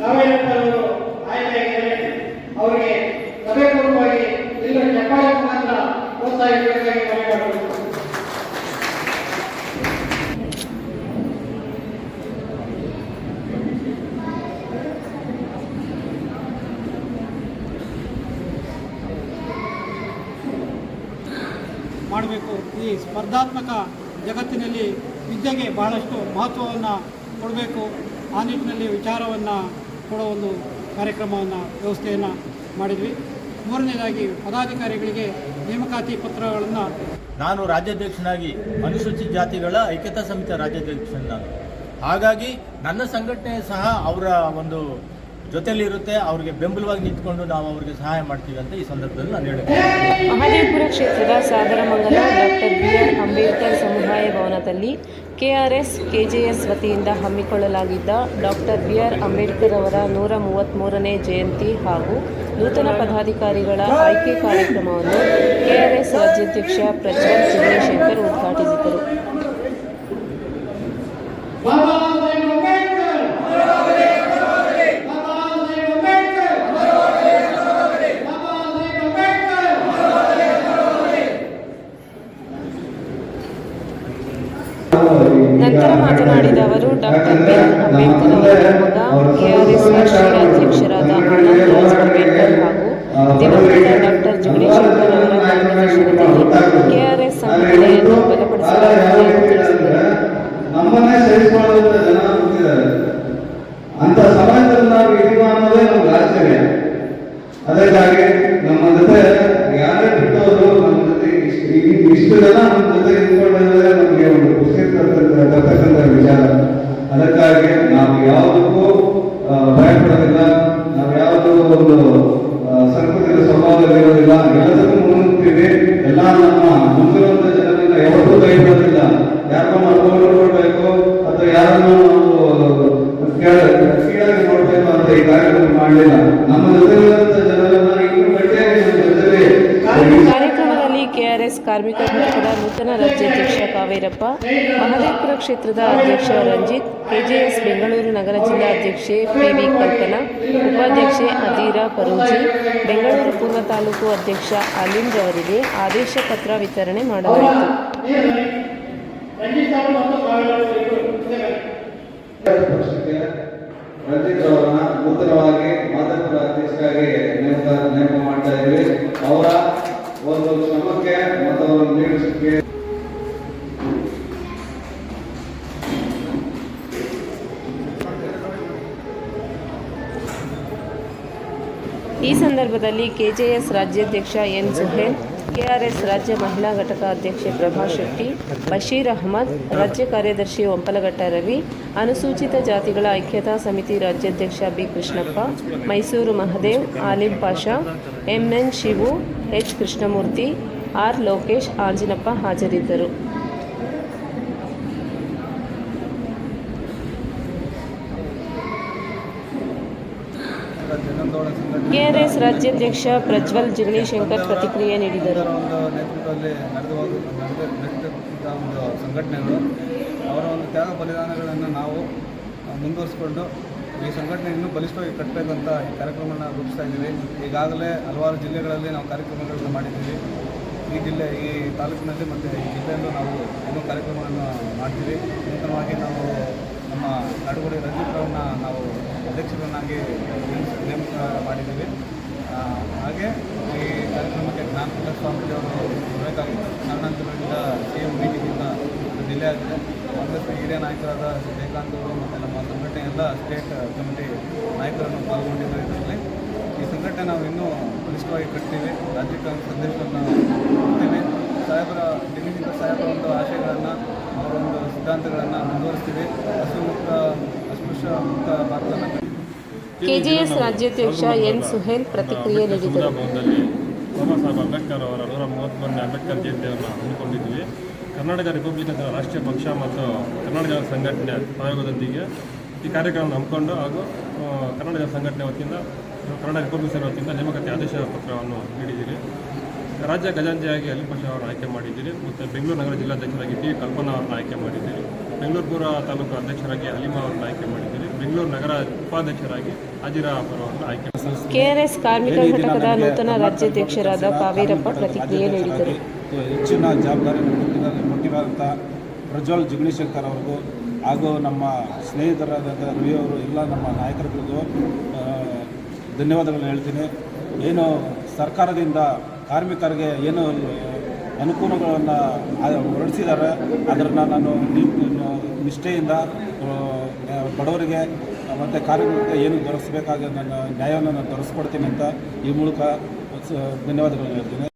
చాలా ಮಾಡಬೇಕು. ಈ ಸ್ಪರ್ಧಾತ್ಮಕ ಜಗತ್ತಿನಲ್ಲಿ ವಿದ್ಯೆಗೆ ಬಹಳಷ್ಟು ಮಹತ್ವವನ್ನು ಕೊಡಬೇಕು. ಆ ನಿಟ್ಟಿನಲ್ಲಿ ವಿಚಾರವನ್ನು ಕೊಡೋ ಒಂದು ಕಾರ್ಯಕ್ರಮವನ್ನು, ವ್ಯವಸ್ಥೆಯನ್ನು ಮಾಡಿದ್ವಿ. ಮೂರನೇದಾಗಿ ಪದಾಧಿಕಾರಿಗಳಿಗೆ ನೇಮಕಾತಿ ಪತ್ರಗಳನ್ನು ನಾನು ರಾಜ್ಯಾಧ್ಯಕ್ಷನಾಗಿ ಅನುಸೂಚಿತ ಜಾತಿಗಳ ಐಕ್ಯತಾ ಸಮಿತಿಯ ರಾಜ್ಯಾಧ್ಯಕ್ಷನ ನಾನು ಹಾಗಾಗಿ ನನ್ನ ಸಂಘಟನೆ ಸಹ ಅವರ ಒಂದು ಜೊತೆಲಿರುತ್ತೆ ಅವರಿಗೆ ಬೆಂಬಲವಾಗಿ ನಿಂತ್ಕೊಂಡು ನಾವು ಅವರಿಗೆ ಸಹಾಯ ಮಾಡ್ತೀವಿ ಅಂತ ಈ ಸಂದರ್ಭದಲ್ಲಿ ನಾನು ಹೇಳ್ತೀನಿ ಮಹದೇವಪುರ ಕ್ಷೇತ್ರದ Sagaramangala doctor B R Ambedkar ಸಮುದಾಯ ಭವನದಲ್ಲಿ ಕೆಆರ್ಎಸ್, ಕೆಜೆಎಸ್ ವತಿಯಿಂದ ಹಮ್ಮಿಕೊಳ್ಳಲಾಗಿದ್ದ ಡಾಕ್ಟರ್ ಬಿ ಆರ್ ಅಂಬೇಡ್ಕರ್ ಅವರ ನೂರ ಮೂವತ್ತ್ಮೂರನೇ ಜಯಂತಿ ಹಾಗೂ ನೂತನ ಪದಾಧಿಕಾರಿಗಳ ಆಯ್ಕೆ ಕಾರ್ಯಕ್ರಮವನ್ನು ಕೆಆರ್ಎಸ್ ರಾಜ್ಯಾಧ್ಯಕ್ಷ ಪ್ರಜ್ವಲ್ ಚಂದ್ರಶೇಖರ್ ಉದ್ಘಾಟಿಸಿದರು ಬಾಬಾ ಸಾಹೇಬ್ ಅಂಬೇಡ್ಕರ್ ಬಾಬಾ ಸಾಹೇಬ್ ಅಂಬೇಡ್ಕರ್ ಬಾಬಾ ಸಾಹೇಬ್ ಅಂಬೇಡ್ಕರ್ ನಂತರ ಮಾತನಾಡಿದ ಅವರು ಡಾಕ್ಟರ್ ಅಂಬೇಡ್ಕರ್ ಅವರ ಮಗ ಕೆಆರ್ಎಸ್ ರಾಷ್ಟ್ರೀಯ ಅಧ್ಯಕ್ಷರಾದ ಆನಂದ್ ರಾಜ್ ಅಂಬೇಡ್ಕರ್ ಹಾಗೂ ದಿವಂಗತ ಡಾಕ್ಟರ್ ಜಗದೀಶಂಕರ್ ಅವರ ಮಾರ್ಗದರ್ಶನದಲ್ಲಿ ಕೆಆರ್ಎಸ್ ಸಂಘಟನೆಯನ್ನು ಬಲಪಡಿಸಲಾಗಿದೆ ಎಂದು ತಿಳಿಸಿದರು. ನಮ್ಮನ್ನೇ ಸಹಿಸಿಕೊಳ್ಳುವಂತ ಜನ ಕೂತಿದ್ದಾರೆ ಅಂತ ಸಮಾಜದಲ್ಲಿ ನಾವು ಇದೀವ ಅನ್ನೋದೇ ನಮ್ಗೆ ಆಶ್ಚರ್ಯ ಅದಕ್ಕಾಗಿ ನಮ್ಮ ಜೊತೆ ಯಾರೇ ಜೊತೆ ಇಷ್ಟು ಜನ ನಮ್ಮ ಜೊತೆ ಇದ್ಕೊಂಡಿದ್ರೆ ನಮಗೆ ಒಂದು ಖುಷಿ ಬರ್ತಕ್ಕಂಥ ವಿಚಾರ. ಅದಕ್ಕಾಗಿ ನಾವು ಯಾವುದಕ್ಕೂ ಭಯಪಡೋದಿಲ್ಲ. ನಾವು ಯಾವುದೋ ಒಂದು ಸಂಕುಚಿತ ಸ್ವಭಾವದಲ್ಲಿರೋದಿಲ್ಲ ಎಲ್ಲದಕ್ಕೂ ಮುಂದೆ ಎಲ್ಲ ನಮ್ಮ ಕೆಆರ್ಎಸ್ ಕಾರ್ಮಿಕ ಘಟಕದ ನೂತನ ರಾಜ್ಯಾಧ್ಯಕ್ಷ ಕಾವೇರಪ್ಪ, ಮಹದೇವಪುರ ಕ್ಷೇತ್ರದ ಅಧ್ಯಕ್ಷ ರಂಜಿತ್, ಕೆಜೆಎಸ್ ಬೆಂಗಳೂರು ನಗರ ಜಿಲ್ಲಾ ಅಧ್ಯಕ್ಷೆ ಪಿವಿ ಕಲ್ಪನಾ, ಉಪಾಧ್ಯಕ್ಷೆ ಅಧೀರಾ ಪರೂಜಿ, ಬೆಂಗಳೂರು ಪೂರ್ವ ತಾಲೂಕು ಅಧ್ಯಕ್ಷ ಅಲಿಂದ್ ಅವರಿಗೆ ಆದೇಶ ಪತ್ರ ವಿತರಣೆ ಮಾಡಲಾಯಿತು. ರಂಜಿತ್ ಅವರನ್ನ ನೂತನವಾಗಿ ಮಾದಕರ ಅಧ್ಯಕ್ಷರಾಗಿ ನೇಮಕ ನೇಮಕ ಮಾಡ್ತಾ ಇದ್ದೀವಿ. ಅವರ ಒಂದು ಶ್ರಮಕ್ಕೆ ಮತ್ತೊಂದು ಈ ಸಂದರ್ಭದಲ್ಲಿ ಕೆಜೆಎಸ್ ರಾಜ್ಯಾಧ್ಯಕ್ಷ ಎನ್ ಸುಹೇಲ್, ಕೆಆರ್ಎಸ್ ರಾಜ್ಯ ಮಹಿಳಾ ಘಟಕ ಅಧ್ಯಕ್ಷೆ ಪ್ರಭಾ ಶೆಟ್ಟಿ, ಬಶೀರ್ ಅಹಮದ್, ರಾಜ್ಯ ಕಾರ್ಯದರ್ಶಿ ಒಂಪಲಘಟ್ಟ ರವಿ, ಅನುಸೂಚಿತ ಜಾತಿಗಳ ಐಕ್ಯತಾ ಸಮಿತಿ ರಾಜ್ಯಾಧ್ಯಕ್ಷ B Krishnappa Mysore Mahadev, Alim Pasha, MN Shivu H. Krishnamurthy R. Lokesh Anjinappa ಹಾಜರಿದ್ದರು. ಕೆಆರ್ಎಸ್ ರಾಜ್ಯಾಧ್ಯಕ್ಷ ಪ್ರಜ್ವಲ್ ಜಗದೀಶಂಕರ್ ಪ್ರತಿಕ್ರಿಯೆ ನೀಡಿದರು. ಒಂದು ನೇತೃತ್ವದಲ್ಲಿ ನಡೆದು ಹೋಗ ನಡೆದು ಒಂದು ಸಂಘಟನೆಗಳು ಅವರ ಒಂದು ತ್ಯಾಗ ಬಲಿದಾನಗಳನ್ನು ನಾವು ಮುಂದುವರಿಸಿಕೊಂಡು ಈ ಸಂಘಟನೆ ಇನ್ನೂ ಬಲಿಷ್ಠವಾಗಿ ಕಟ್ಟಬೇಕಂತ ಈ ಕಾರ್ಯಕ್ರಮವನ್ನು ರೂಪಿಸ್ತಾ ಇದ್ದೀವಿ. ಈಗಾಗಲೇ ಹಲವಾರು ಜಿಲ್ಲೆಗಳಲ್ಲಿ ನಾವು ಕಾರ್ಯಕ್ರಮಗಳನ್ನು ಮಾಡಿದ್ದೀವಿ. ಈ ಜಿಲ್ಲೆ, ಈ ತಾಲೂಕಿನಲ್ಲಿ ಮತ್ತು ಈ ಜಿಲ್ಲೆಯಲ್ಲೂ ನಾವು ಇನ್ನೂ ಕಾರ್ಯಕ್ರಮಗಳನ್ನು ಮಾಡ್ತೀವಿ. ನೂತನವಾಗಿ ನಾವು ನಮ್ಮ ನಡುಗಡೆ ರಂಜಿತ್ರವನ್ನು ನಾವು ಅಧ್ಯಕ್ಷರನ್ನಾಗಿ ನೇಮಕ ಮಾಡಿದ್ದೀವಿ. ಹಾಗೆ ಈ ಕಾರ್ಯಕ್ರಮಕ್ಕೆ ಜ್ಞಾನಪೀಠ ಸ್ವಾಮೀಜಿಯವರು ಬರಬೇಕಾಗಿತ್ತು ಕಾರಣಾಂತರಗಳಿಂದ ಸಿ ಎಂ ಮೀಟಿಂಗಿಂದ ಡಿಲೇ ಆಗಿದೆ. ಕಾಂಗ್ರೆಸ್ನ ಹಿರಿಯ ನಾಯಕರಾದ ಶ್ರೀ ಜಯಕಾಂತ್ ಅವರು ಮತ್ತು ನಮ್ಮ ಸಂಘಟನೆ ಎಲ್ಲ ಸ್ಟೇಟ್ ಕಮಿಟಿ ನಾಯಕರನ್ನು ಪಾಲ್ಗೊಂಡಿದ್ದಾರೆ ಇದರಲ್ಲಿ. ಈ ಸಂಘಟನೆ ನಾವು ಇನ್ನೂ ಬಲಿಷ್ಠವಾಗಿ ಕಟ್ತೀವಿ. ರಾಜ್ಯಕ್ಕೆ ಸಂದೇಶವನ್ನು ಕೊಡ್ತೀವಿ ಸಾಹೇಬರ ದಿನದಿಂದ ಸಾಹೇಬರ ಒಂದು ಆಶಯಗಳನ್ನು ಅವರ ಒಂದು ಸಿದ್ಧಾಂತಗಳನ್ನು ಮುಂದುವರಿಸ್ತೀವಿ. ಹಸು ಮುಕ್ತ ಅಸ್ಪೃಶ್ಯ ಮುಕ್ತ ಭಾರತವನ್ನು ಕೆಜೆಎಸ್ ರಾಜ್ಯಾಧ್ಯಕ್ಷ ಎನ್ ಸುಹೇಲ್ ಪ್ರತಿಕ್ರಿಯೆ ನೀಡಿದರು. ಭವನದಲ್ಲಿ ಬಾಬಾ ಸಾಹೇಬ್ ಅಂಬೇಡ್ಕರ್ ಅವರ ನೂರ ಮೂವತ್ತೊಂದನೇ ಅಂಬೇಡ್ಕರ್ ಜಯಂತಿಯನ್ನು ಹಮ್ಮಿಕೊಂಡಿದ್ವಿ. ಕರ್ನಾಟಕ ರಿಪಬ್ಲಿಕನ್ ರಾಷ್ಟ್ರೀಯ ಪಕ್ಷ ಮತ್ತು ಕರ್ನಾಟಕ ಸಂಘಟನೆ ಆಯೋಗದೊಂದಿಗೆ ಈ ಕಾರ್ಯಕ್ರಮ ಹಮ್ಮಿಕೊಂಡು ಹಾಗೂ ಕರ್ನಾಟಕ ಸಂಘಟನೆ ವತಿಯಿಂದ, ಕರ್ನಾಟಕ ರಿಪಬ್ಲಿಕ್ ವತಿಯಿಂದ ನೇಮಕಾತಿ ಆದೇಶ ಪತ್ರವನ್ನು ನೀಡಿದ್ದೀರಿ. ರಾಜ್ಯ ಖಜಾಂಚಿಯಾಗಿ ಅಲಿ ಪಾಷಾ ಅವರನ್ನು ಆಯ್ಕೆ ಮಾಡಿದ್ದೀರಿ ಮತ್ತು ಬೆಂಗಳೂರು ನಗರ ಜಿಲ್ಲಾಧ್ಯಕ್ಷರಾಗಿ ಟಿ ಕಲ್ಪನಾ ಅವರನ್ನು ಆಯ್ಕೆ ಮಾಡಿದ್ದೀರಿ. ಬೆಂಗಳೂರು ಪೂರ್ವ ತಾಲೂಕು ಅಧ್ಯಕ್ಷರಾಗಿ ಅಲಿಮಾ ಅವರನ್ನು ಆಯ್ಕೆ ಮಾಡಿದ್ದೀರಿ. ಬೆಂಗಳೂರು ನಗರ ಉಪಾಧ್ಯಕ್ಷರಾಗಿ ಅಜಿರಾ ಅವರನ್ನು ಆಯ್ಕೆ. ಕೆಆರ್ಎಸ್ ಕಾರ್ಮಿಕ ಘಟಕದ ನೂತನ ರಾಜ್ಯಾಧ್ಯಕ್ಷರಾದ ಕಾವೇರಪ್ಪ ಪ್ರತಿಕ್ರಿಯೆ ನೀಡಿದರು. ಹೆಚ್ಚಿನ ಜವಾಬ್ದಾರಿ ಕೊಟ್ಟಿರೋಂಥ ಪ್ರಜ್ವಲ್ ಜಗಣೇಶಂಕರ್ ಅವ್ರಿಗೂ ಹಾಗೂ ನಮ್ಮ ಸ್ನೇಹಿತರಾದಂಥ ರವಿ ಅವರು ಎಲ್ಲ ನಮ್ಮ ನಾಯಕರುಗಳಿಗೂ ಧನ್ಯವಾದಗಳನ್ನು ಧನ್ಯವಾದಗಳನ್ನ ಹೇಳ್ತೀನಿ. ಏನು ಸರ್ಕಾರದಿಂದ ಕಾರ್ಮಿಕರಿಗೆ ಏನು ಅನುಕೂಲಗಳನ್ನು ಹೊರಡಿಸಿದ್ದಾರೆ, ಅದನ್ನು ನಾನು ನಿಷ್ಠೆಯಿಂದ ಬಡವರಿಗೆ ಮತ್ತು ಕಾರ್ಮಿಕರಿಗೆ ಏನು ದೊರಕಿಸಬೇಕಾಗಿ ನನ್ನ ನ್ಯಾಯವನ್ನು ನಾನು ದೊರಕಿಸ್ಕೊಡ್ತೀನಿ ಅಂತ ಈ ಮೂಲಕ ಧನ್ಯವಾದಗಳನ್ನ ಹೇಳ್ತೀನಿ.